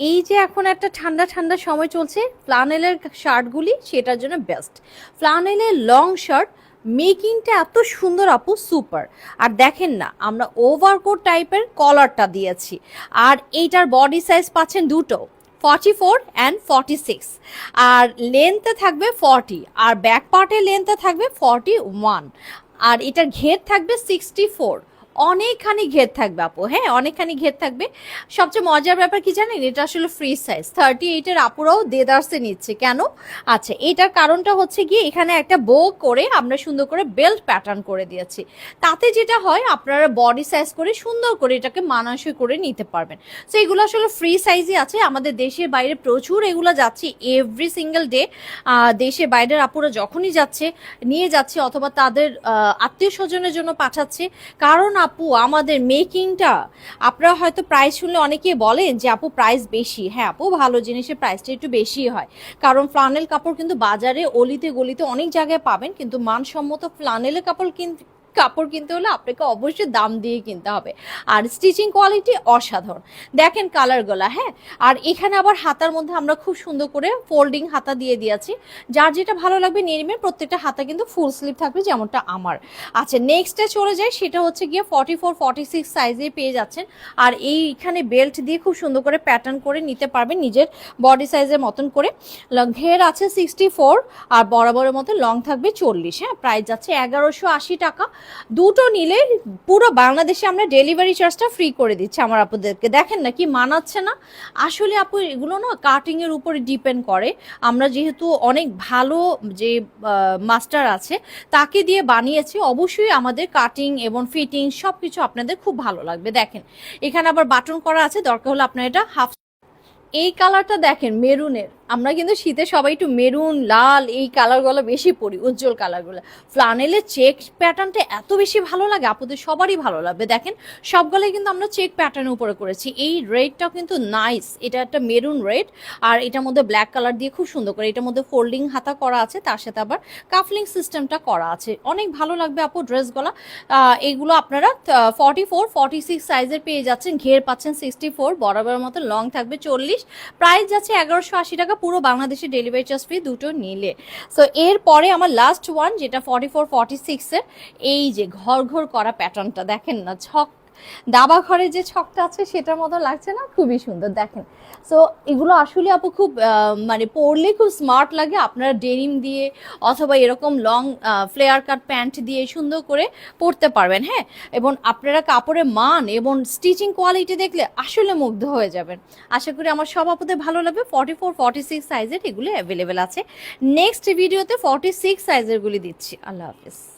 এই যে এখন একটা ঠান্ডা ঠান্ডা সময় চলছে, ফ্লানেলের শার্টগুলি সেটার জন্য বেস্ট ফ্লানেলের লং শার্ট মেকিংটা এত সুন্দর আপু সুপার আর দেখেন না, আমরা ওভারকোট টাইপের কলারটা দিয়েছি। আর এইটার বডি সাইজ পাচ্ছেন দুটো forty four and forty six আর লেন্থে থাকবে ফর্টি আর ব্যাক পার্টের লেন্থে থাকবে ফর্টি ওয়ান আর এটার ঘের থাকবে সিক্সটি ফোর অনেকখানি ঘের থাকবে আপু হ্যাঁ অনেকখানি ঘের থাকবে। সবচেয়ে মজার ব্যাপার কি জানেন? এটা আসলে ফ্রি সাইজ থার্টি এইটের আপুরাও দেদার্সে নিচ্ছে। কেন? আচ্ছা এটার কারণটা হচ্ছে গিয়ে এখানে একটা বো করে আমরা সুন্দর করে বেল্ট প্যাটার্ন করে দিয়েছি। তাতে যেটা হয়, আপনারা বডি সাইজ করে সুন্দর করে এটাকে মানানসই করে নিতে পারবেন। সো এগুলো আসলে ফ্রি সাইজই আছে। আমাদের দেশের বাইরে প্রচুর এগুলো যাচ্ছে। এভরি সিঙ্গেল ডে দেশের বাইরের আপুরা যখনই যাচ্ছে, নিয়ে যাচ্ছে অথবা তাদের আত্মীয় স্বজনের জন্য পাঠাচ্ছে। কারণ আপু, আমাদের মেকিংটা, আপনারা হয়তো প্রাইস শুনলে অনেকে বলেন যে, আপু প্রাইস বেশি। হ্যাঁ আপু, ভালো জিনিসের প্রাইসটা একটু বেশি হয়। কারণ ফ্লানেল কাপড় কিন্তু বাজারে অলিতে গলিতে অনেক জায়গায় পাবেন, কিন্তু মানসম্মত ফ্লানেলের কাপড় কিন্তু কাপড় কিনতে হলে আপনাকে অবশ্যই দাম দিয়ে কিনতে হবে। আর স্টিচিং কোয়ালিটি অসাধারণ। দেখেন কালারগুলা হ্যাঁ? আর এখানে আবার হাতার মধ্যে আমরা খুব সুন্দর করে ফোল্ডিং হাতা দিয়ে দিয়েছি। যার যেটা ভালো লাগবে নিয়ে নেবেন। প্রত্যেকটা হাতা কিন্তু ফুল স্লিভ থাকবে যেমনটা আমার। আচ্ছা নেক্সটে চলে যায় সেটা হচ্ছে গিয়ে ফর্টি ফোর ফর্টি সিক্স সাইজে পেয়ে যাচ্ছেন। আর এইখানে বেল্ট দিয়ে খুব সুন্দর করে প্যাটার্ন করে নিতে পারবেন নিজের বডি সাইজের মতন করে। ঘের আছে সিক্সটি ফোর আর বরাবরের মতো লং থাকবে চল্লিশ। হ্যাঁ প্রাইস যাচ্ছে এগারোশো আশি টাকা। দুটো নিলে পুরো বাংলাদেশে আমরা ডেলিভারি চার্জটা ফ্রি করে দিচ্ছি আমার আপুদেরকে। দেখেন না কি মানাচ্ছে না? আসলে আপু, এগুলো না কাটিংয়ের উপরে ডিপেন্ড করে। আমরা যেহেতু অনেক ভালো যে মাস্টার আছে, তাকে দিয়ে বানিয়েছি, অবশ্যই আমাদের কাটিং এবং ফিটিং সব কিছু আপনাদের খুব ভালো লাগবে। দেখেন, এখানে আবার বাটন করা আছে, দরকার হলে আপনার এটা হাফ এই কালারটা দেখেন মেরুনের আমরা কিন্তু শীতে সবাই একটু মেরুন, লাল, এই কালারগুলো বেশি পরি, উজ্জ্বল কালারগুলো। ফ্লানেলের চেক প্যাটার্নটা এত বেশি ভালো লাগে, আপনাদের সবারই ভালো লাগবে। দেখেন সবগুলোই কিন্তু আমরা চেক প্যাটার্নের উপরে করেছি। এই রেডটাও কিন্তু নাইস এটা একটা মেরুন রেড আর এটার মধ্যে ব্ল্যাক কালার দিয়ে খুব সুন্দর করে, এটার মধ্যে ফোল্ডিং হাতা করা আছে, তার সাথে আবার কাফলিং সিস্টেমটা করা আছে। অনেক ভালো লাগবে আপু ড্রেসগুলো। এগুলো আপনারা ফর্টি ফোর ফর্টি সিক্স সাইজের পেয়ে যাচ্ছেন, ঘের পাচ্ছেন সিক্সটি ফোর বরাবরের মতো লং থাকবে চল্লিশ। প্রাইস যাচ্ছে এগারোশো আশি টাকা পুরো বাংলাদেশে ডেলিভারি চার্জ ফ্রি দুটো নিলে। সো এরপরে আমার লাস্ট ওয়ান যেটা ফর্টি ফোর ফর্টি সিক্সের এই যে ঘর ঘর করা প্যাটার্নটা দেখেন না ছক দাবা ঘরে যে ছকটা আছে, সেটার মতো লাগছে না, খুবই সুন্দর, দেখেন। সো এগুলো আসলে আপু খুব মানে পরলে খুব স্মার্ট লাগে, আপনারা ডেনিম দিয়ে অথবা এরকম লং ফ্লেয়ার কাট প্যান্ট দিয়ে সুন্দর করে পরতে পারবেন হ্যাঁ? এবং আপনারা কাপড়ের মান এবং স্টিচিং কোয়ালিটি দেখলে আসলে মুগ্ধ হয়ে যাবেন। আশা করি আমার সব আপুদের ভালো লাগবে। ফর্টি ফোর ফর্টি সিক্স সাইজের এগুলো অ্যাভেলেবেল আছে। নেক্সট ভিডিওতে ফর্টি সিক্স সাইজেরগুলি দিচ্ছি। আল্লাহ হাফিজ।